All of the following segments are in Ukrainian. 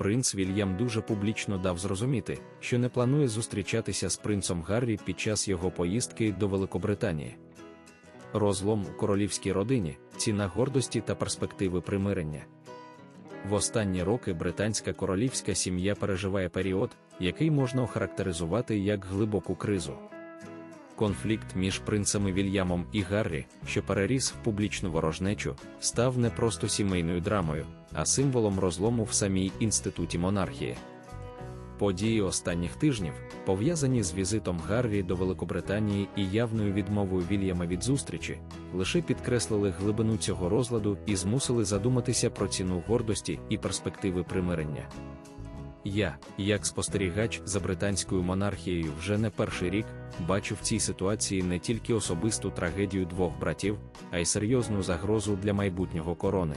принц Вільям дуже публічно дав зрозуміти, що не планує зустрічатися з принцом Гаррі під час його поїздки до Великобританії. Розлом у королівській родині, ціна гордості та перспективи примирення. В останні роки британська королівська сім'я переживає період, який можна охарактеризувати як глибоку кризу. Конфлікт між принцами Вільямом і Гаррі, що переріс в публічну ворожнечу, став не просто сімейною драмою, а символом розлому в самій інституті монархії. Події останніх тижнів, пов'язані з візитом Гаррі до Великобританії і явною відмовою Вільяма від зустрічі, лише підкреслили глибину цього розладу і змусили задуматися про ціну гордості і перспективи примирення. Я, як спостерігач за британською монархією вже не перший рік, бачу в цій ситуації не тільки особисту трагедію двох братів, а й серйозну загрозу для майбутнього корони.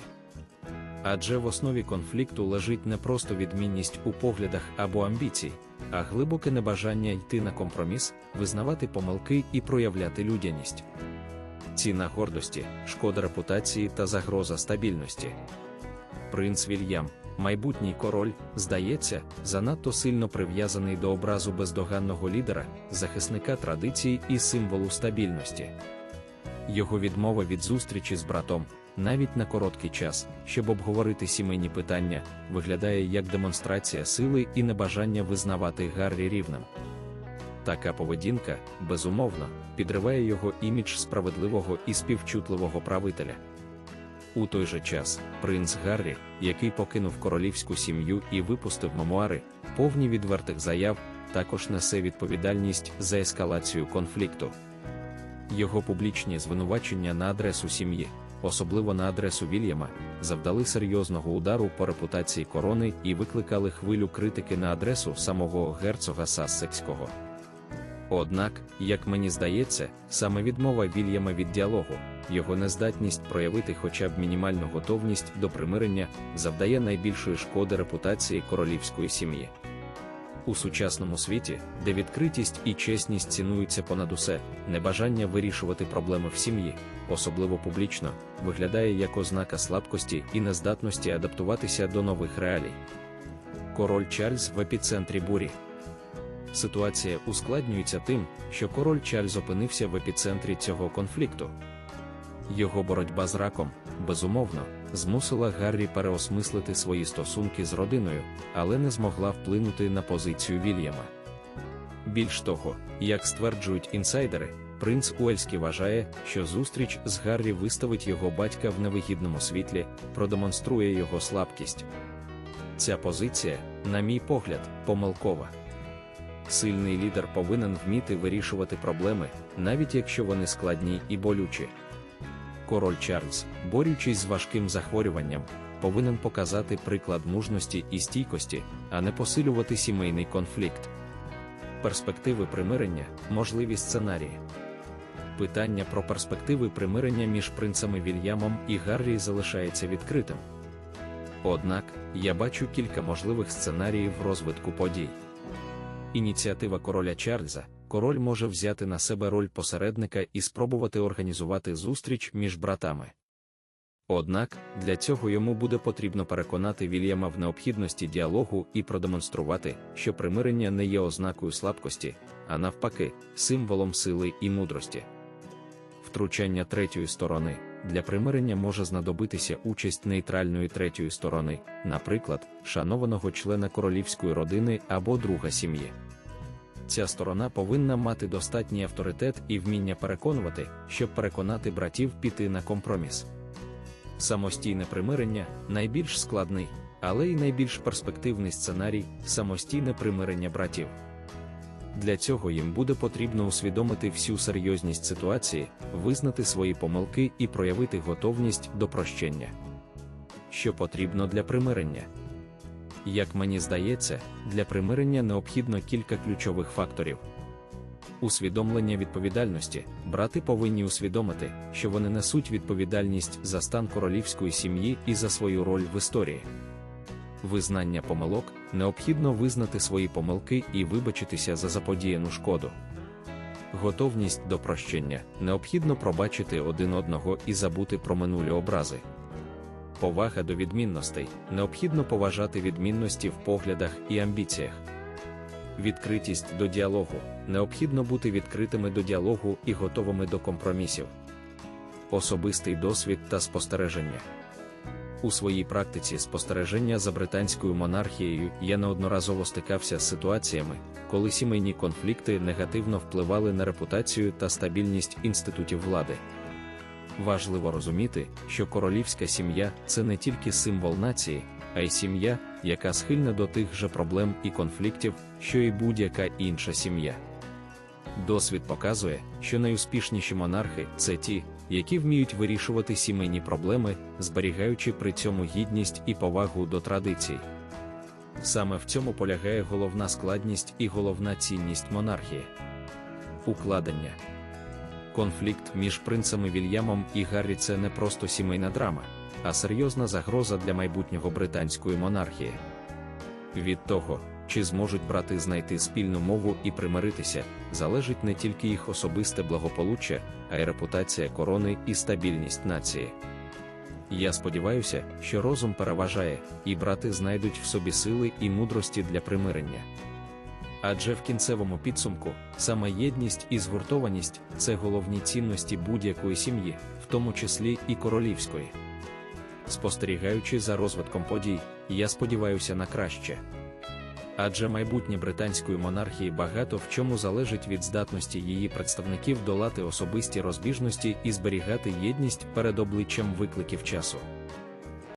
Адже в основі конфлікту лежить не просто відмінність у поглядах або амбіцій, а глибоке небажання йти на компроміс, визнавати помилки і проявляти людяність. Ціна гордості, шкода репутації та загроза стабільності. Принц Вільям, майбутній король, здається, занадто сильно прив'язаний до образу бездоганного лідера, захисника традицій і символу стабільності. Його відмова від зустрічі з братом, навіть на короткий час, щоб обговорити сімейні питання, виглядає як демонстрація сили і небажання визнавати Гаррі рівним. Така поведінка, безумовно, підриває його імідж справедливого і співчутливого правителя. У той же час, принц Гаррі, який покинув королівську сім'ю і випустив мемуари, повні відвертих заяв, також несе відповідальність за ескалацію конфлікту. Його публічні звинувачення на адресу сім'ї, особливо на адресу Вільяма, завдали серйозного удару по репутації корони і викликали хвилю критики на адресу самого герцога Сассекського. Однак, як мені здається, саме відмова Вільяма від діалогу, його нездатність проявити хоча б мінімальну готовність до примирення, завдає найбільшої шкоди репутації королівської сім'ї. У сучасному світі, де відкритість і чесність цінуються понад усе, небажання вирішувати проблеми в сім'ї, особливо публічно, виглядає як ознака слабкості і нездатності адаптуватися до нових реалій. Король Чарльз в епіцентрі бурі. Ситуація ускладнюється тим, що король Чарльз опинився в епіцентрі цього конфлікту. Його боротьба з раком, безумовно, змусила Гаррі переосмислити свої стосунки з родиною, але не змогла вплинути на позицію Вільяма. Більш того, як стверджують інсайдери, принц Уельський вважає, що зустріч з Гаррі виставить його батька в невигідному світлі, продемонструє його слабкість. Ця позиція, на мій погляд, помилкова. Сильний лідер повинен вміти вирішувати проблеми, навіть якщо вони складні і болючі. Король Чарльз, борючись з важким захворюванням, повинен показати приклад мужності і стійкості, а не посилювати сімейний конфлікт. Перспективи примирення, можливі сценарії. Питання про перспективи примирення між принцами Вільямом і Гаррі залишається відкритим. Однак, я бачу кілька можливих сценаріїв розвитку подій. Ініціатива короля Чарльза, король може взяти на себе роль посередника і спробувати організувати зустріч між братами. Однак, для цього йому буде потрібно переконати Вільяма в необхідності діалогу і продемонструвати, що примирення не є ознакою слабкості, а навпаки, символом сили і мудрості. Втручання третьої сторони для примирення може знадобитися участь нейтральної третьої сторони, наприклад, шанованого члена королівської родини або друга сім'ї. Ця сторона повинна мати достатній авторитет і вміння переконувати, щоб переконати братів піти на компроміс. Самостійне примирення найбільш складний, але й найбільш перспективний сценарій самостійне примирення братів. Для цього їм буде потрібно усвідомити всю серйозність ситуації, визнати свої помилки і проявити готовність до прощення. Що потрібно для примирення? Як мені здається, для примирення необхідно кілька ключових факторів. Усвідомлення відповідальності брати повинні усвідомити, що вони несуть відповідальність за стан королівської сім'ї і за свою роль в історії. Визнання помилок необхідно визнати свої помилки і вибачитися за заподіяну шкоду. Готовність до прощення необхідно пробачити один одного і забути про минулі образи. Повага до відмінностей, необхідно поважати відмінності в поглядах і амбіціях. Відкритість до діалогу необхідно бути відкритими до діалогу і готовими до компромісів. Особистий досвід та спостереження. У своїй практиці спостереження за британською монархією я неодноразово стикався з ситуаціями, коли сімейні конфлікти негативно впливали на репутацію та стабільність інститутів влади. Важливо розуміти, що королівська сім'я це не тільки символ нації, а й сім'я, яка схильна до тих же проблем і конфліктів, що і будь-яка інша сім'я. Досвід показує, що найуспішніші монархи це ті, які вміють вирішувати сімейні проблеми, зберігаючи при цьому гідність і повагу до традицій. Саме в цьому полягає головна складність і головна цінність монархії. Укладення конфлікт між принцами Вільямом і Гаррі це не просто сімейна драма, а серйозна загроза для майбутнього британської монархії. Від того, чи зможуть брати знайти спільну мову і примиритися, залежить не тільки їх особисте благополуччя, а й репутація корони і стабільність нації. Я сподіваюся, що розум переважає, і брати знайдуть в собі сили і мудрості для примирення. Адже в кінцевому підсумку саме єдність і згуртованість це головні цінності будь-якої сім'ї, в тому числі і королівської. Спостерігаючи за розвитком подій, я сподіваюся на краще. Адже майбутнє британської монархії багато в чому залежить від здатності її представників долати особисті розбіжності і зберігати єдність перед обличчям викликів часу.